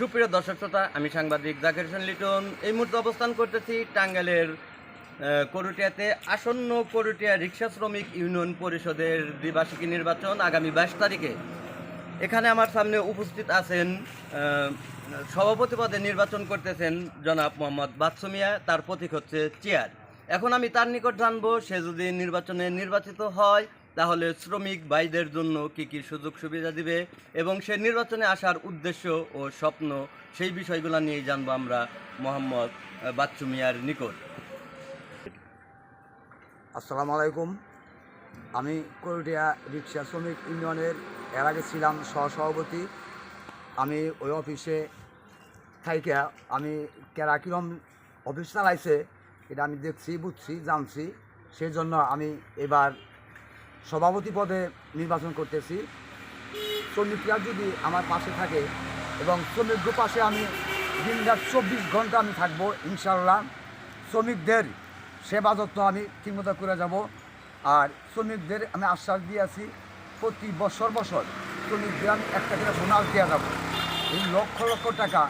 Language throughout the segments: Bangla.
সুপ্রিয় দর্শক শ্রোতা, আমি সাংবাদিক জাকির হোসেন লিটন। এই মুহূর্তে অবস্থান করতেছি টাঙ্গাইলের করুটিয়াতে আসন্ন করুটিয়া রিক্সা শ্রমিক ইউনিয়ন পরিষদের দ্বিবার্ষিকী নির্বাচন আগামী বাইশ তারিখে। এখানে আমার সামনে উপস্থিত আছেন সভাপতি পদে নির্বাচন করতেছেন জনাব মোহাম্মদ বাদসুমিয়া তার প্রতীক হচ্ছে চেয়ার। এখন আমি তার নিকট জানব, সে যদি নির্বাচনে নির্বাচিত হয় তাহলে শ্রমিক ভাইদের জন্য কি কি সুযোগ সুবিধা দিবে এবং সে নির্বাচনে আসার উদ্দেশ্য ও স্বপ্ন সেই বিষয়গুলো নিয়েই জানব আমরা মোহাম্মদ বাচ্চু মিয়ার নিকট। আসসালামু আলাইকুম। আমি করুটিয়া রিক্সা শ্রমিক ইউনিয়নের, এর আগে ছিলাম সহসভাপতি। আমি ওই অফিসে থাইকে, আমি কেরা কিরম অফিস চালাইছে, এটা আমি দেখছি, বুঝছি, জানছি। সেই জন্য আমি এবার সভাপতি পদে নির্বাচন করতেছি। শ্রমিকরা যদি আমার পাশে থাকে এবং শ্রমিকদের পাশে আমি দিনরাত চব্বিশ ঘণ্টা আমি থাকব ইনশাল্লাহ শ্রমিকদের সেবা যত্ন আমি ঠিকমতো করে যাব। আর শ্রমিকদের আমি আশ্বাস দিয়েছি প্রতি বছর বছর শ্রমিকদের আমি একটা করে বোনাস দেওয়া যাব। এই লক্ষ লক্ষ টাকা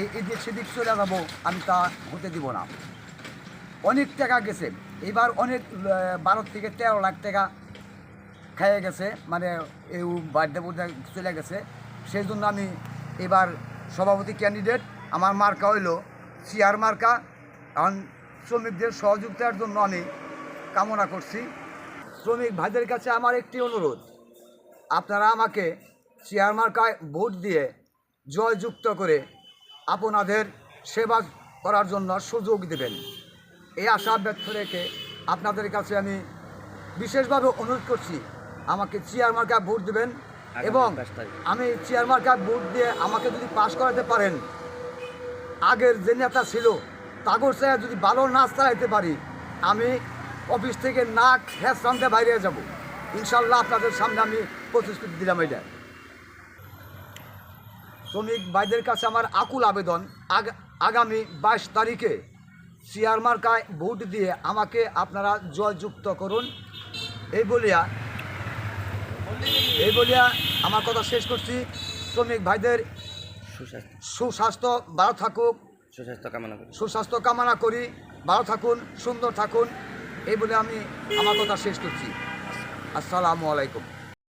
এই এদিক সেদিক চলে যাব, আমি তা হতে দিব না। অনেক টাকা গেছে। এবার অনেক বারো থেকে তেরো লাখ টাকা খেয়ে গেছে মানে এই বার্থডে বুর্থডে চলে গেছে। সেই জন্য আমি এবার সভাপতি ক্যান্ডিডেট আমার মার্কা হইল চেয়ার মার্কা। এখন শ্রমিকদের সহযোগিতার জন্য আমি কামনা করছি। শ্রমিক ভাইদের কাছে আমার একটি অনুরোধ, আপনারা আমাকে চেয়ার মার্কায় ভোট দিয়ে জয়যুক্ত করে আপনাদের সেবা করার জন্য সুযোগ দেবেন। এই আশা ব্যর্থ রেখে আপনাদের কাছে আমি বিশেষভাবে অনুরোধ করছি। আমাকে চেয়ার মার্কায় ভোট দেবেন। এবং 22 তারিখ। আমি চেয়ার মার্কায় ভোট দিয়ে আমাকে যদি পাশ করাতে পারেন আগের যে নেতা ছিল তাগর সাহেব যদি ভালো নাচ চালাইতে পারি আমি অফিস থেকে নাক হ্যাঁ সামনে বাইরে যাব। ইনশাল্লাহ আপনাদের সামনে আমি প্রতিশ্রুতি দিলাম এটা শ্রমিক ভাইদের কাছে আমার আকুল আবেদন আগ- আগামী বাইশ তারিখে চেয়ার মার্কায় ভোট দিয়ে আমাকে আপনারা জয়যুক্ত করুন। এই বলিয়া এই বলিয়া আমার কথা শেষ করছি। শ্রমিক ভাইদের সুস্বাস্থ্য। ভালো থাকুক। সুস্বাস্থ্য কামনা করি। সুস্বাস্থ্য কামনা করি। ভালো থাকুন সুন্দর থাকুন। এই বলে আমি আমার কথা শেষ করছি। আসসালামু আলাইকুম।